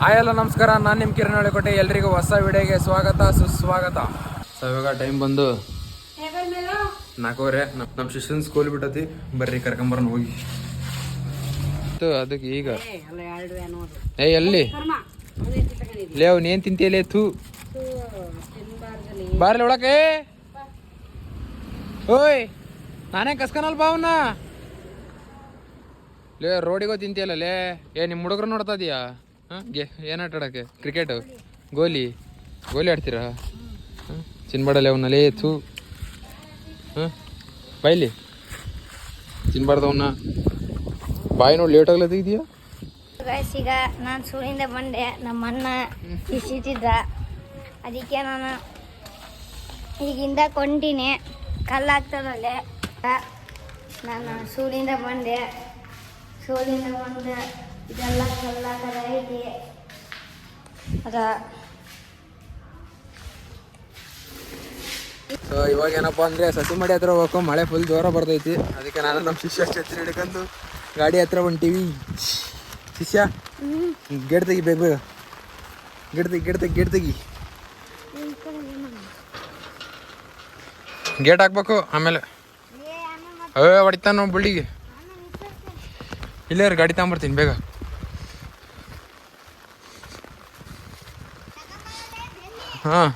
Hi ಎಲ್ಲ ನಮಸ್ಕಾರ. ನಾನು ನಿಮ್ಮ ಕಿರಣ್ ಹೇಳಿಕೊಟ್ಟೆ ಎಲ್ರಿಗೂ ಹೊಸ ವಿಡಿಯೋಗೆ ಸ್ವಾಗತ ಸುಸ್ವಾಗತ. ಸೊ ಇವಾಗ ಟೈಮ್ ಬಂದು ನಾಲ್ಕೂವರೆ. ನಮ್ಮ ನಮ್ಮ ಶಿಷ್ಯನ ಸ್ಕೂಲ್ ಬಿಟ್ಟತಿ. ಬರ್ರಿ ಕರ್ಕೊಂಬರೋಣ ಹೋಗಿ. ಅದಕ್ಕೆ ಈಗ. ಏ ಎಲ್ಲಿ? ಲೇವ್ ನೀನ್ ತಿಂತೀಯಲೇ ತೂ ಬಾರ್ಲಿ ಒಳಕ್ಕೆ ಓಯ್ ನಾನೇ ಕಸ್ಕನಲ್ ಬಾವನ್ನ ಲೇ ರೋಡಿಗೋ ತಿಂತೀಯಲ್ಲ ಲೇ. ಏ ನಿಮ್ಮ ಹುಡುಗರು ನೋಡ್ತಾ ಇದೀಯಾ? ಹಾಂ, ಗೆ, ಏನು ಆಟ ಆಡಕ್ಕೆ? ಕ್ರಿಕೆಟು ಗೋಲಿ? ಗೋಲಿ ಆಡ್ತೀರಾ? ಹಾಂ, ಚಿನ್ಬಾಡಲ್ಲ ಅವನ್ನ ಲೇ ಥೂ ಹಾಂ, ಬಾಯ್ಲಿ. ಚಿನ್ಬಾರ್ದು ಅವನ್ನ ಬಾಯಿ ನೋಡಿ ಲೇಟ್ ಆಗ್ಲತ್ತ ಇದೆಯಾ? ಈಗ ನಾನು ಸೂರಿಂದ ಬಂದೆ. ನಮ್ಮ ಅಣ್ಣ ಇಸಿತಿದ್ದ ಅದಕ್ಕೆ ನಾನು ಈಗಿಂದ ಕೊಂಡಿನಿ ಕಲ್ಲಾಗ್ತದಲ್ಲೇ. ನಾನು ಸೂರಿಂದ ಬಂದೆ. ಸೂರಿಂದ ಬಂದು. ಇದೆಲ್ಲ ಇದೆ. ಅದ. ಸೊ ಇವಾಗ ಏನಪ್ಪ ಅಂದ್ರೆ ಸಸಿ ಮಡಿ ಹತ್ರ ಹೋಗ್ಬೇಕು ಮಳೆ ಫುಲ್ ಜೋರ ಬರ್ತೈತಿ. ಅದಕ್ಕೆ ನಾನು ನಮ್ಮ ಶಿಷ್ಯ ಛತ್ರಿ ಹಿಡ್ಕೊಂಡು ಗಾಡಿ ಹತ್ರ ಹೊಂಟೀವಿ ಶಿಷ್ಯ ಗಿಡ ತೆಗಿ ಬೇಗ ಬೇಗ. ಗೇಟ್ ತೆಗಿ ಗೇಟ್ ತೆಗಿ ಗಿಡ ತೆಗಿ. ಗೇಟ್ ಹಾಕ್ಬೇಕು ಆಮೇಲೆ. ಅವೇ ಹೊಡಿತಾನ ಬಿಲ್ಡಿಗೆ ಇಲ್ಲೇ ಗಾಡಿ ತಗೊಂಬರ್ತೀನಿ ಬೇಗ. ಹಾಂ.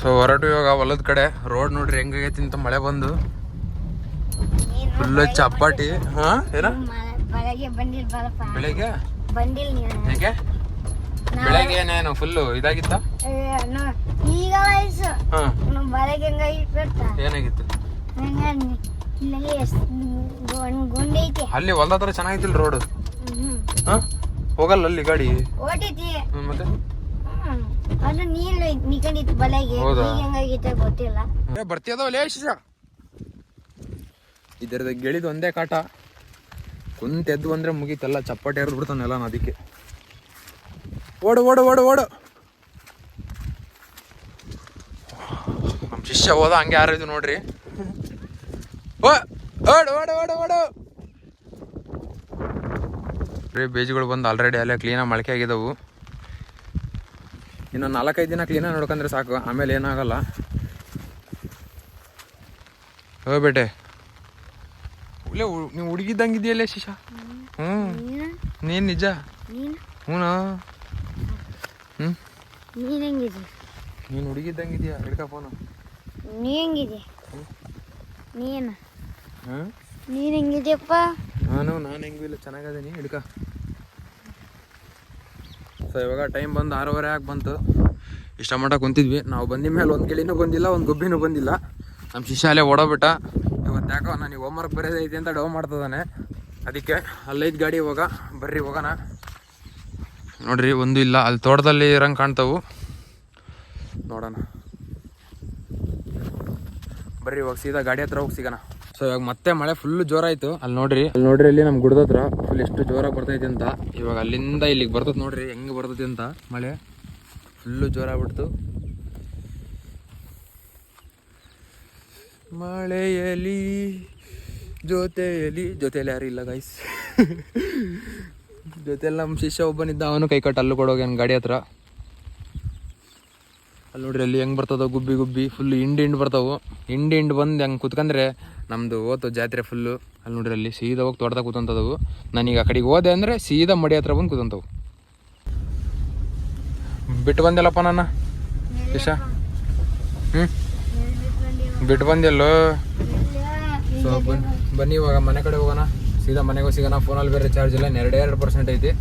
ಸೊ ಹೊರಟು ಇವಾಗ ಹೊಲದ ಕಡೆ. ರೋಡ್ ನೋಡ್ರಿ ಹೆಂಗಾಗೈತಿ ಅಂತ ಮಳೆ ಬಂದು. ಫುಲ್ ಚಪ್ಪಾಟಿ ಹಾ ಏನ? ಬೆಳಗ್ಗೆ? ಬೆಳಿಗ್ಗೆ ಏನೇನು? ಫುಲ್ಲು ಇದಾಗಿತ್ತ? ಏನಾಗಿತ್ತು? ಅಲ್ಲಿ ಹೊಲ್ದ ಹತ್ರ ಚೆನ್ನಾಗಿತ್ತಿಲ್ಲ ರೋಡ್ ಹೋಗಲ್ಲ ಅಲ್ಲಿ ಗಾಡಿ? ಮತ್ತೆ? ಅದು ನೀಲ್ ನಿಕಂಡಿತ್ತು ಬಲೆಗೆ. ಹೆಂಗಾಗಿತ್ತು ಗೊತ್ತಿಲ್ಲ. ಏ ಬರ್ತಿಯದವ ಲೇ ಶಿಷ್ಯ? ಇದರದ ಗೆಳಿದ ಒಂದೇ ಕಾಟ. ಕುಂತ ಎದ್ದು ಬಂದ್ರೆ ಮುಗೀತಲ್ಲ ಚಪ್ಪಟೆ ಬಿಡ್ತಾನೆಲ್ಲ ಅದಕ್ಕೆ. ಓಡು ಓಡು ಓಡು ಓಡು. ಶಿಷ್ಯ ಹೋದ ಹಂಗೆ ಯಾರಿದು ನೋಡ್ರಿ. ಓ ಓಡು ಓಡು ಓಡು ಓಡು. ರೀ ಬೀಜಗಳು ಬಂದು ಆಲ್ರೆಡಿ ಅಲ್ಲೇ ಕ್ಲೀನಾಗಿ ಮೊಳಕೆ ಆಗಿದಾವು. ಇನ್ನು ನಾಲ್ಕೈದು ದಿನ ಕ್ಲೀನಾಗಿ ನೋಡ್ಕೊಂಡ್ರೆ ಸಾಕು. ಆಮೇಲೆ ಏನಾಗಲ್ಲ. ಹೋ ಬೇಟೆ. ಇಲ್ಲೇ ನೀವು ಹುಡುಗಿದ್ದಂಗಿದೆಯಲ್ಲೇ ಶಿಶ ಹ್ಞೂ ನೀನ? ನೀನು ನಿಜ? ಹ್ಞೂನಾ ಹ್ಞೂ ಹ್ಞೂ ಹುಡುಗಿದ್ದಂಗೆ ನೀನು ಹುಡುಗಿದ್ದಂಗಿದ್ಯಾ ಹಿಡ್ಕ ಫೋನು ನೀ ಹೆಂಗಿದೆ? ನೀನ? ಹಾಂ? ನೀನು ಹೆಂಗಿದ್ಯಪ್ಪ? ನಾನು ನಾನು ಹೆಂಗೂ ಇಲ್ಲ ಚೆನ್ನಾಗದೀನಿ ಹಿಡ್ಕ. ಸೊ ಇವಾಗ ಟೈಮ್ ಬಂದು ಆರೂವರೆ ಆಗಿ ಬಂತು. ಇಷ್ಟ ಮಟ್ಟ ಕುಂತಿದ್ವಿ. ನಾವು ಬಂದಿದ ಮೇಲೆ ಒಂದು ಗಿಳಿನೂ ಬಂದಿಲ್ಲ ಒಂದು ಗುಬ್ಬಿನೂ ಬಂದಿಲ್ಲ. ನಮ್ಮ ಅಲ್ಲೇ ಓಡೋಬಿಟ್ಟ ಇವತ್ತು ಯಾಕೋ ನನಗೆ ಹೋಮ್ವರ್ಕ್ ಬರೋದೈತಿ ಅಂತ ಡವ್ ಮಾಡ್ತದಾನೆ ಅದಕ್ಕೆ ಅಲ್ಲೈದು ಗಾಡಿ ಹೋಗ ಬರ್ರಿ ಹೋಗೋಣ. ನೋಡ್ರಿ ಒಂದು ಇಲ್ಲ ಅಲ್ಲಿ ತೋಟದಲ್ಲಿ ಇರಂಗೆ ಕಾಣ್ತಾವು. ನೋಡೋಣ. ಬರ್ರಿ, ಇವಾಗ ಸೀದಾ ಗಾಡಿ ಹತ್ರ ಹೋಗಿ ಸಿಗೋಣ. ಸೊ ಇವಾಗ ಮತ್ತೆ ಮಳೆ ಫುಲ್ ಜೋರಾಯ್ತು. ಅಲ್ಲಿ ನೋಡ್ರಿ. ಅಲ್ಲಿ ನೋಡ್ರಿ ಇಲ್ಲಿ ನಮ್ಮ ಗುಡ್ದ ಹತ್ರ ಫುಲ್ ಎಷ್ಟು ಜೋರಾಗಿ ಬರ್ತೈತಿ ಅಂತ. ಇವಾಗ ಅಲ್ಲಿಂದ ಇಲ್ಲಿಗೆ ಬರ್ತೈತೆ ನೋಡ್ರಿ, ಹೆಂಗೆ ಬರ್ತೈತಿ ಅಂತ ಮಳೆ. ಫುಲ್ಲು ಜೋರಾಗ್ಬಿಡ್ತು. ಮಳೆಯಲಿ ಜೊತೆಯಲಿ ಜೊತೆಯಲ್ಲಿ ಯಾರು ಇಲ್ಲ ಗೈಸ್ ಜೊತೆಯಲ್ಲಿ ನಮ್ಮ ಶಿಷ್ಯ ಒಬ್ಬನಿದ್ದ, ಅವನು ಕೈ ಕಟ್ಟು ಅಲ್ಲೂ ಕೊಡೋಗ್ಯಾನ ಗಾಡಿ ಹತ್ರ. ಅಲ್ಲಿ ನೋಡ್ರಿ, ಅಲ್ಲಿ ಹೆಂಗ್ ಬರ್ತದೋ ಗುಬ್ಬಿ ಗುಬ್ಬಿ ಫುಲ್ ಹಿಂಡ್ ಹಿಂಡ್ ಬರ್ತಾವೆ. ಹಿಂಡ್ ಹಿಂಡ್ ಬಂದು ಹೆಂಗೆ ಕುತ್ಕಂದ್ರೆ ನಮ್ದು ಓತು ಜಾತ್ರೆ ಫುಲ್ಲು ಅಲ್ಲಿ ನೋಡ್ರಿ, ಅಲ್ಲಿ ಸೀದಾ ಹೋಗಿ ತೋಟದಾಗ ಕೂತಂತದವು ನಾನೀಗ ಆ ಕಡೆಗೆ ಹೋದೆ ಅಂದರೆ ಸೀದಾ ಮಡಿ ಹತ್ರ ಬಂದು ಕೂತಂತವು ಬಿಟ್ಟು ಬಂದಿಲ್ಲಪ್ಪ ನಾನು? ಇಶಾ ಹ್ಞೂ ಬಿಟ್ಟು ಬಂದಿಲ್ಲೋ? ಸೊ ಬನ್ನಿ ಇವಾಗ ಮನೆ ಕಡೆ ಹೋಗೋಣ. ಸೀದಾ ಮನೆಗೆ ಸಿಗೋಣ. ಫೋನಲ್ಲಿ ಬೇರೆ ಚಾರ್ಜ್ ಇಲ್ಲ. ಎರಡೇ, ಎರಡು ಪರ್ಸೆಂಟ್ ಐತಿ.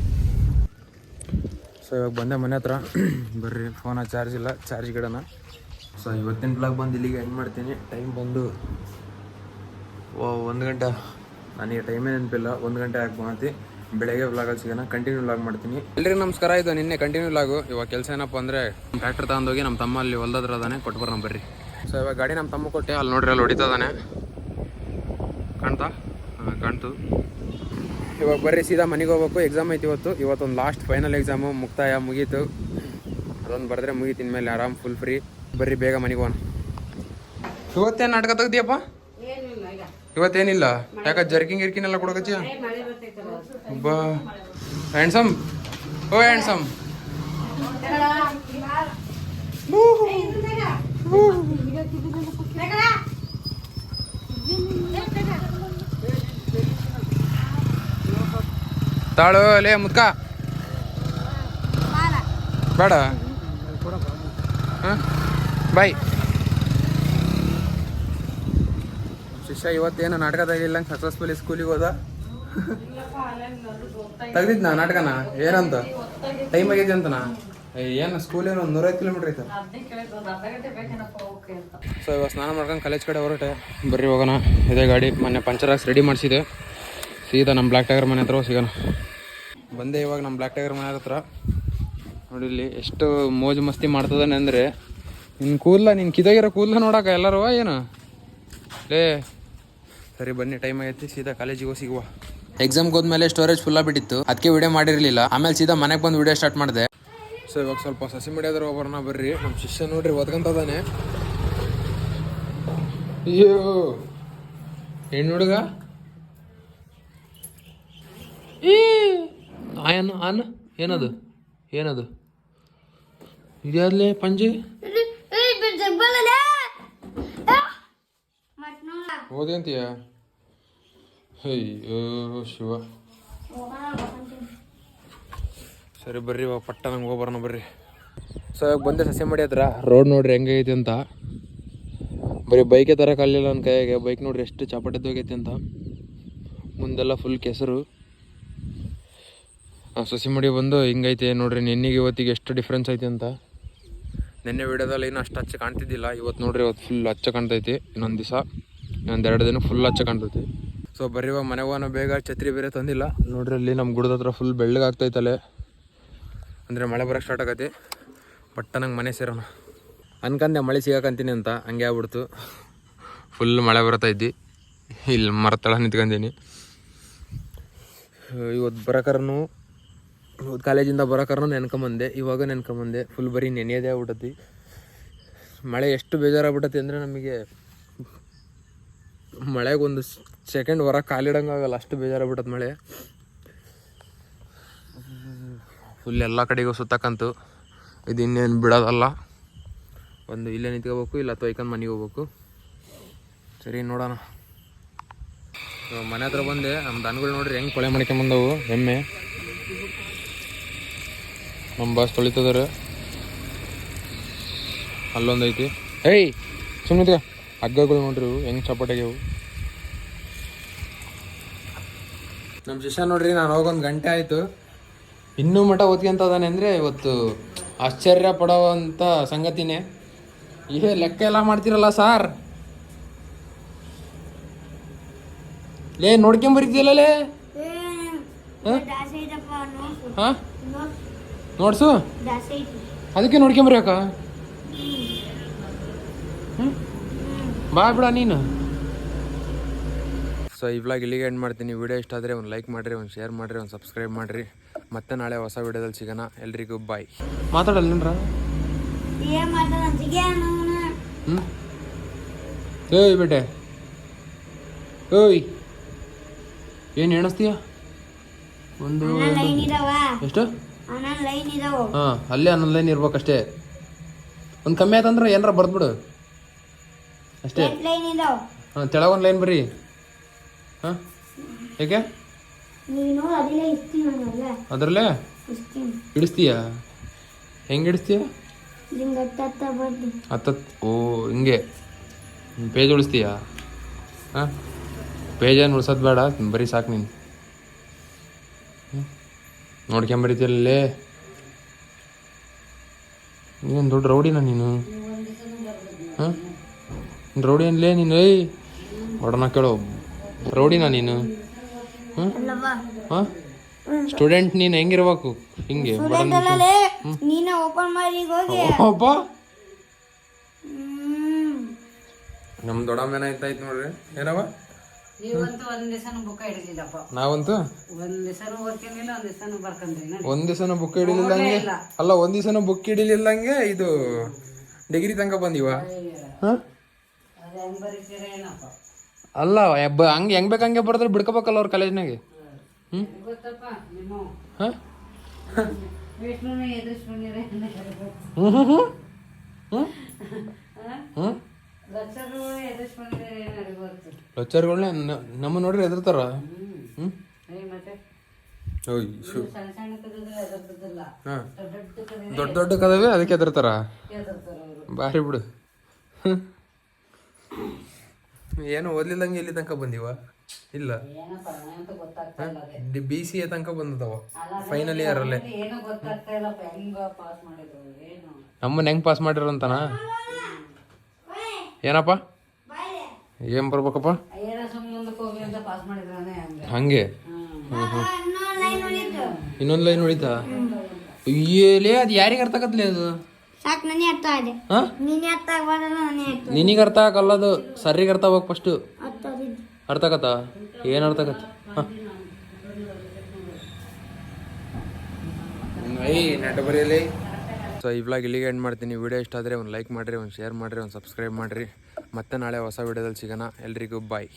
ಸೊ ಇವಾಗ ಬಂದೆ ಮನೆ ಹತ್ರ. ಬರ್ರಿ ಫೋನ ಚಾರ್ಜ್ ಇಲ್ಲ ಚಾರ್ಜ್ ಗಿಡನ. ಸೊ ಇವತ್ತಿನ ಬ್ಲಾಗ್ ಬಂದು ಇಲ್ಲಿಗೆ ಎಂಡ್ ಮಾಡ್ತೀನಿ. ಟೈಮ್ ಬಂದು ಓ ಒಂದು ಗಂಟೆ. ನನಗೆ ಟೈಮೇ ನೆನಪಿಲ್ಲ, ಒಂದು ಗಂಟೆ ಆಗಿ ಬಂತಿ ಬೆಳಗ್ಗೆ ವ್ಲಾಗಲ್ಲಿ ಸಿಗೋಣ ಕಂಟಿನ್ಯೂ ವ್ಲಾಗ್ ಮಾಡ್ತೀನಿ. ಎಲ್ರಿಗೂ ನಮಸ್ಕಾರ, ಇದು ನಿನ್ನೆ ಕಂಟಿನ್ಯೂ ವ್ಲಾಗು ಇವಾಗ ಕೆಲಸ ಏನಪ್ಪ ಅಂದರೆ ಟ್ರ್ಯಾಕ್ಟರ್ ತಗೊಂಡೋಗಿ ನಮ್ಮ ತಮ್ಮ ಅಲ್ಲಿ ಹೊಲ್ದತ್ರ ಅದಾನೆ ಕೊಟ್ಟು ಬರೋಣ ಬರ್ರಿ. ಸೊ ಇವಾಗ ಗಾಡಿ ನಮ್ಮ ತಮ್ಮ ಕೊಟ್ಟೆ, ಅಲ್ಲಿ ನೋಡ್ರಿ, ಅಲ್ಲಿ ಹೊಡಿತದಾನೆ ಕಾಣ್ತಾ? ಹಾಂ, ಕಾಣ್ತು. ಇವಾಗ ಬರ್ರಿ ಸೀದಾ ಮನೆಗೆ ಹೋಗ್ಬೇಕು. ಎಕ್ಸಾಮ್ ಐತಿ ಇವತ್ತು. ಇವತ್ತೊಂದು ಲಾಸ್ಟ್ ಫೈನಲ್ ಎಕ್ಸಾಮು ಮುಕ್ತಾಯ ಮುಗೀತು. ಅದೊಂದು ಬರೆದ್ರೆ ಮುಗೀತು ಇನ್ಮೇಲೆ ಆರಾಮ್ ಫುಲ್ ಫ್ರೀ ಬರ್ರಿ ಬೇಗ ಮನೆಗೆ ಹೋಗೋಣ. ಇವತ್ತೇನು ನಾಟಕ ತೆಗ್ದಿಯಪ್ಪ? ಇವತ್ತೇನಿಲ್ಲ? ಯಾಕೆ ಜರ್ಕಿಂಗ್ ಗಿರ್ಕಿನ್ ಎಲ್ಲ ಬಾ. ಹ್ಯಾಂಡ್ಸಮ್ ಓ ಹ್ಯಾಂಡ್ಸಮ್ ತಾಳು ಲೇ ಮುದ್ಕ ಬೇಡ. ಹಾಂ? ಬಾಯ್. ಶಿಷ್ಯ ಇವತ್ತೇನು ನಾಟಕ ತೆಗಿಲಿಲ್ಲ ಸಕ್ಸಸ್ಫುಲಿ ಸ್ಕೂಲಿಗೆ ಹೋದ? ತೆಗ್ದಿದ್ನಾ ನಾಟಕನ? ಏನಂತ? ಟೈಮ್ ಆಗಿದೆ ಅಂತನಾ? ಏನು ಸ್ಕೂಲ್ ಏನು ಒಂದು ನೂರೈದು ಕಿಲೋಮೀಟ್ರ್ ಐತೆ? ಸೊ ಇವಾಗ ಸ್ನಾನ ಮಾಡ್ಕೊಂಡು ಕಾಲೇಜ್ ಕಡೆ ಹೊರಟೆ. ಬರ್ರಿ ಹೋಗೋಣ. ಇದೇ ಗಾಡಿ ಮೊನ್ನೆ ಪಂಚರ್ ಹಾಕ್ಸಿ ರೆಡಿ ಮಾಡಿಸಿದೆ ಸೀದಾ ನಮ್ಮ ಬ್ಲ್ಯಾಕ್ ಟೈಗರ್ ಮನೆ ಹತ್ರ ಸಿಗೋಣ. ಬಂದೆ ಇವಾಗ ನಮ್ಮ ಬ್ಲ್ಯಾಕ್ ಟೈಗರ್ ಮನೆ ಹತ್ರ. ನೋಡಿ ಇಲ್ಲಿ ಎಷ್ಟು ಮೋಜು ಮಸ್ತಿ ಮಾಡ್ತದಾನೆ ಅಂದರೆ ನಿನ್ನ ಕೂದಲ ನಿನ್ನ ಕಿದಾಗಿರೋ ಕೂದಲ ನೋಡಕ ಎಲ್ಲರೂ ಏನು? ಲೇ, ಸರಿ ಬನ್ನಿ ಟೈಮ್ ಆಗೈತಿ, ಸೀದಾ ಕಾಲೇಜಿಗೆ ಹೋಗಿ ಸಿಗುವ. ಎಕ್ಸಾಮ್ಗೆ ಹೋದ್ಮೇಲೆ ಸ್ಟೋರೇಜ್ ಫುಲ್ ಬಿಟ್ಟಿತ್ತು ಅದಕ್ಕೆ ವಿಡಿಯೋ ಮಾಡಿರಲಿಲ್ಲ. ಆಮೇಲೆ ಸೀದಾ ಮನೆಗೆ ಬಂದು ವಿಡಿಯೋ ಸ್ಟಾರ್ಟ್ ಮಾಡಿದೆ. ಸೊ ಇವಾಗ ಸ್ವಲ್ಪ ಸಸಿ ಮಡಿಯಾದ್ರ ಒಬ್ಬರನ್ನ ಬರ್ರಿ. ನಮ್ಮ ಶಿಷ್ಯ ನೋಡ್ರಿ ಓದ್ಕೊಂತದಾನೆ ಅಯ್ಯೋ. ಹೆಣ್ಣು ಹುಡುಗ? ಈ ಆಯನ್ ಆನ್ ಏನದು? ಏನದು? ಇದ್ಯಾವ್ದ್ಲೇ ಪಂಜೆ? ಓದಿ ಅಂತೀಯ ಅಯ್ಯೋ ಶಿವ. ಸರಿ ಬರ್ರಿ ಇವಾಗ ಪಟ್ಟ ನಂಗೆ ಹೋಗ್ಬರೋಣ ಬರ್ರಿ. ಸೊ ಇವಾಗ ಬಂದೆ ಸಸ್ಯ ಮಾಡಿ ಹತ್ರ. ರೋಡ್ ನೋಡ್ರಿ ಹೆಂಗೈತಿ ಅಂತ. ಬರೀ ಬೈಕೇ ತರಕಾಗಲಿಲ್ಲ ನನ್ನ ಕೈಯಾಗೆ. ಬೈಕ್ ನೋಡ್ರಿ ಎಷ್ಟು ಚಾಪಟದ್ದು ಹೋಗೈತಿ ಅಂತ. ಮುಂದೆಲ್ಲ ಫುಲ್ ಕೆಸರು. ಸಸಿ ಮಡಿ ಬಂದು ಹಿಂಗೈತೆ ನೋಡ್ರಿ, ನಿನ್ನೆಗೆ ಇವತ್ತಿಗೆ ಎಷ್ಟು ಡಿಫ್ರೆನ್ಸ್ ಐತೆ ಅಂತ. ನಿನ್ನೆ ವಿಡಿಯೋದಲ್ಲಿ ಏನು ಅಷ್ಟು ಹಚ್ಚ ಕಾಣ್ತಿದ್ದಿಲ್ಲ, ಇವತ್ತು ನೋಡ್ರಿ ಇವತ್ತು ಫುಲ್ ಹಚ್ಚ ಕಾಣ್ತೈತಿ, ಇನ್ನೊಂದು ದಿವಸ, ಇನ್ನೊಂದು ಎರಡು ದಿನ ಫುಲ್ ಹಚ್ಚ ಕಾಣ್ತೈತಿ. ಸೊ ಬರೀ ಇವಾಗ ಮನೆಗೆ ಬೇಗ ಛತ್ರಿ ಬೇರೆ ತಂದಿಲ್ಲ. ನೋಡ್ರಿ ಅಲ್ಲಿ ನಮ್ಮ ಗುಡದ ಹತ್ರ ಫುಲ್ ಬೆಳ್ಳಗಾಗ್ತೈತಲ್ಲೇ ಅಂದರೆ ಮಳೆ ಬರೋಕ್ಕೆ ಸ್ಟಾರ್ಟ್ ಆಗತ್ತೆ. ಬಟ್ ನಂಗೆ ಮನೆ ಸೇರೋಣ. ಅನ್ಕಂದೆ ಮಳೆ ಸಿಗಾಕಂತೀನಿ ಅಂತ, ಹಂಗೆ ಆಗ್ಬಿಡ್ತು. ಫುಲ್ ಮಳೆ ಬರ್ತೈತಿ ಇಲ್ಲಿ ಮರತಳ ನಿಂತ್ಕೊಂತೀನಿ ಇವತ್ತು ಬರೋಕರನು ಕಾಲೇಜಿಂದ ಬರೋಕರನು ನೆನ್ಕೊಂಬಂದೆ. ಇವಾಗ ನೆನ್ಕೊಂಬಂದೆ. ಫುಲ್ ಬರೀ ನೆನೆಯೋದೇ ಆಗ್ಬಿಟ್ಟತಿ ಮಳೆ ಎಷ್ಟು ಬೇಜಾರಾಗ್ಬಿಟ್ಟತಿ ಅಂದರೆ ನಮಗೆ ಮಳೆಗೆ ಒಂದು ಸೆಕೆಂಡ್ ಹೊರ ಕಾಲಿಡಂಗಾಗಲ್ಲ ಅಷ್ಟು ಬೇಜಾರಾಗ್ಬಿಟ್ಟದ ಮಳೆ. ಫುಲ್ ಎಲ್ಲ ಕಡೆಗೂ ಸುತ್ತಕ್ಕಂತು. ಇದು ಇನ್ನೇನು ಬಿಡೋದಲ್ಲ. ಒಂದು ಇಲ್ಲೇ ನಿಂತ್ಕೋಬೇಕು, ಇಲ್ಲ ತೊಯ್ಕೊಂಡು ಮನೆಗೆ ಹೋಗ್ಬೇಕು. ಸರಿ, ನೋಡೋಣ. ಮನೆ ಹತ್ರ ಬಂದೆ. ನಮ್ಮ ದನಗಳು ನೋಡ್ರಿ ಹೆಂಗೆ ಕೊಳೆ ಮಾಡ್ಕೊಂಬಂದವು ಎಮ್ಮೆ. ನಮ್ಮ ಬಾಸ್ ತೊಳಿತದಾರೆ ಅಲ್ಲೊಂದು ಐತಿ ಏಯ್ ಸುಮ್ಮನೆ ಹಗ್ಗಗಳು ನೋಡ್ರಿ ಇವು ಹೆಂಗೆ ಚಪಾಟಾಗ್ಯವು ನಮ್ಮ ಶಿಷ್ಯ ನೋಡ್ರಿ ನಾನು ಹೋಗೊಂದು ಗಂಟೆ ಆಯಿತು. ಇನ್ನೂ ಮಠ ಓದ್ಕೊಂತದಾನೆ ಅಂದರೆ ಇವತ್ತು ಆಶ್ಚರ್ಯ ಪಡೋವಂಥ ಸಂಗತಿನೇ. ಏ ಲೆಕ್ಕ ಎಲ್ಲ ಮಾಡ್ತೀರಲ್ಲ ಸಾರ್? ಲೇ ನೋಡ್ಕೊಂಬರಿದ್ಯಲ್ಲ ಲೇ? ಹಾಂ? ನೋಡ್ಸು? ಅದಕ್ಕೆ ನೋಡ್ಕೊಂಬ್ರಿ ಅಕ್ಕ ಹ್ಞೂ ಬಾ ಬಿಡ ನೀನು. ಸೊ ಈ ವ್ಲಾಗ್ ಇಲ್ಲಿಗೆ ಎಂಡ್ ಮಾಡ್ತೀನಿ. ವಿಡಿಯೋ ಇಷ್ಟ ಆದರೆ ಒಂದು ಲೈಕ್ ಮಾಡಿರಿ ಒಂದು ಶೇರ್ ಮಾಡಿರಿ ಒಂದು ಸಬ್ಸ್ಕ್ರೈಬ್ ಮಾಡಿರಿ. ಮತ್ತೆ ನಾಳೆ ಹೊಸ ವಿಡಿಯೋದಲ್ಲಿ ಸಿಗೋಣ. ಎಲ್ರಿಗೂ ಬಾಯ್ ಮಾತಾಡಲ್ಲ ಹ್ಞೂ ಏಯ್ ಬೇಟೆ ಓಯ್ ಏನು ಎಣಿಸ್ತೀಯ? ಒಂದು ಲೈನ್ ಇದಾವ. ಎಷ್ಟು? ಅಣ್ಣ ಲೈನ್ ಇದಾವ. ಹಾಂ ಅಲ್ಲೇ ಹನ್ನೊಂದು ಲೈನ್ ಇರ್ಬೇಕಷ್ಟೇ. ಒಂದು ಕಮ್ಮಿ ಆಯ್ತಂದ್ರೆ ಏನಾರ ಬರ್ದ್ಬಿಡು. ಅಷ್ಟೇ. ಲೈನ್ ಇದಾವ. ಹಾಂ ತೆಳಗೆ ಒಂದು ಲೈನ್ ಬರ್ರಿ. ಹಾಂ ಹೇಗೆ ನೀನು ಇಡಿಸ್ತೀಯ? ಇಸ್ತೀನಿ ನಾನಲ್ಲ ಅದರಲ್ಲೇ ಇಸ್ತೀನಿ ಹಿಡಿಸ್ತೀಯ ಹೆಂಗೆ ಬರ್ದು ಹತ್ತತ್ತು ಓ ಹಿಂಗೆ. ಪೇಜ್ ಉಳಿಸ್ತೀಯ? ಹಾಂ ಏನು ಉಳ್ಸೋದು ಬೇಡ ಬರೀ ಸಾಕು ನೀನು. ನೋಡ್ಕೊಂಬರಿತೀಯಲ್ಲೇ ಏನು ದೊಡ್ಡ ರೌಡಿನ ನೀನು? ಹಾಂ? ರೌಡಿ ಅನ್ಲೇ ನೀನು? ಏಯ್! ಒಡನ ಕೇಳೋ. ರೌಡಿನ ನೀನು? ಹಾಂ? ಸ್ಟೂಡೆಂಟ್ ನೀನು ಹೆಂಗಿರ್ಬೇಕು? ಹಿಂಗೆ ನೀನೇ ಓಪನ್ ಮಾಡಿ ಹೋಗಿ. ಅಪ್ಪ ನಮ್ಮ ದೊಡ್ಡಮ್ಮನ ಆಯ್ತಾಯ್ತು ನೋಡ್ರಿ. ಏನವ? ನೀವಂತೂ ಒಂದ್ ದಿವಸನೂ ಬುಕ್ಕ ಹಿಡಿಲಿಲ್ಲಪ್ಪ ನಾವಂತೂ? ಒಂದ್ ದಿವಸನೂ ಓದ್ಕೊಂಡಿಲ್ಲ ಒಂದ್ ದಿವಸನೂ ಬರ್ಕೊಂಡ್ರಿ ನೋಡಿ. ಒಂದ್ ದಿವಸನ ಬುಕ್ ಹಿಡಿಲಿಲ್ಲಂಗೆ ಅಲ್ಲ ಒಂದ್ ದಿವಸನ ಬುಕ್ ಹಿಡಿಲಿಲ್ಲಂಗೆ ಇದು ಡಿಗ್ರಿ ತನಕ ಬಂದಿವ? ಹೆಂಗ್ ಅಲ್ಲ ಹಂಗೆ ಹೆಂಗ್ ಬೇಕಂಗೆ ಹಂಗೆ ಬರ್ತಾರೆ ಬಿಡ್ಕೋಬೇಕಲ್ಲ ಅವ್ರ ಕಾಲೇಜ್ನಾಗೆ? ಹ್ಮ್? ಹ್ಮ್. ಹ್ಮ್ ಹ್ಮ್ ಹ್ಮ್ ಲೊಚ್ಚರ್ಗಳನ್ನ ನಮ್ಮ ನೋಡ್ರಿ ಎದುರ್ತಾರ ಹ್ಮ್. ಏ ಮತ್ತೆ? ಓಯ್ ಶು. ಇವು ಸಣ್ಣ ಸಣ್ಣ ಕದಿದ್ರೆ ಎದುರ್ತಿದ್ದಿಲ್ಲ ಹಾ. ದೊಡ್ಡ ದೊಡ್ಡ ಕದವೆ ಅದಕ್ಕೆ ಎದುರ್ತಾರ ಎದುರ್ತಾರ ಬಾರಿ ಬಿಡು. ಏನು ಓದ್ಲಿಲ್ಲಂಗೆ ಇಲ್ಲಿ ತನಕ ಬಂದಿವ? ಇಲ್ಲ. ಬಿ ಸಿ ಎ ತನಕ ಬಂದದವ. ಫೈನಲ್ ಇಯರ್ ಅಲ್ಲೇ. ನಮ್ಮನ್ನ ಹೆಂಗ್ ಪಾಸ್ ಮಾಡಿರಂತನ? ಏನಪ್ಪ? ಏನ್ ಬರ್ಬೇಕಪ್ಪ? ಹೋಗಿ? ಇನ್ನೊಂದ್ ಲೈನ್ ಉಳಿತಾ ಏಲೇ ಅದು ಯಾರಿಗೆ ಅರ್ಥ ಆಗತ್ಲೆ ಅದು? ಸಾಕು ನನಗೆ ಅರ್ಥ ಆಗಿದೆ. ಹಾ? ನೀನೇ ಅರ್ಥ ಆಗ್ಬಾರ್ದಲ್ಲ ನನಗೆ ಅರ್ಥ ನಿನಗೆ ಅರ್ಥ ಆಗಲ್ಲ ಅದು ಸರಿಗೆ ಅರ್ಥ ಆಗ್ಬೇಕು ಫಸ್ಟ್ ಅರ್ಥ ಆಗತ್ತ? ಏನ್ ಅರ್ಥ ಆಗತ್ತ? ಸೊ ಈ ವ್ಲಾಗ್ ಇಲ್ಲಿಗೆ ಎಂಡ್ ಮಾಡ್ತೀನಿ. ವಿಡಿಯೋ ಇಷ್ಟ ಆದರೆ ಒಂದು ಲೈಕ್ ಮಾಡಿರಿ ಒಂದು ಶೇರ್ ಮಾಡಿರಿ ಒಂದು ಸಬ್ಸ್ಕ್ರೈಬ್ ಮಾಡಿರಿ. ಮತ್ತೆ ನಾಳೆ ಹೊಸ ವಿಡಿಯೋದಲ್ಲಿ ಸಿಗೋಣ. ಎಲ್ರಿಗೂ ಬಾಯ್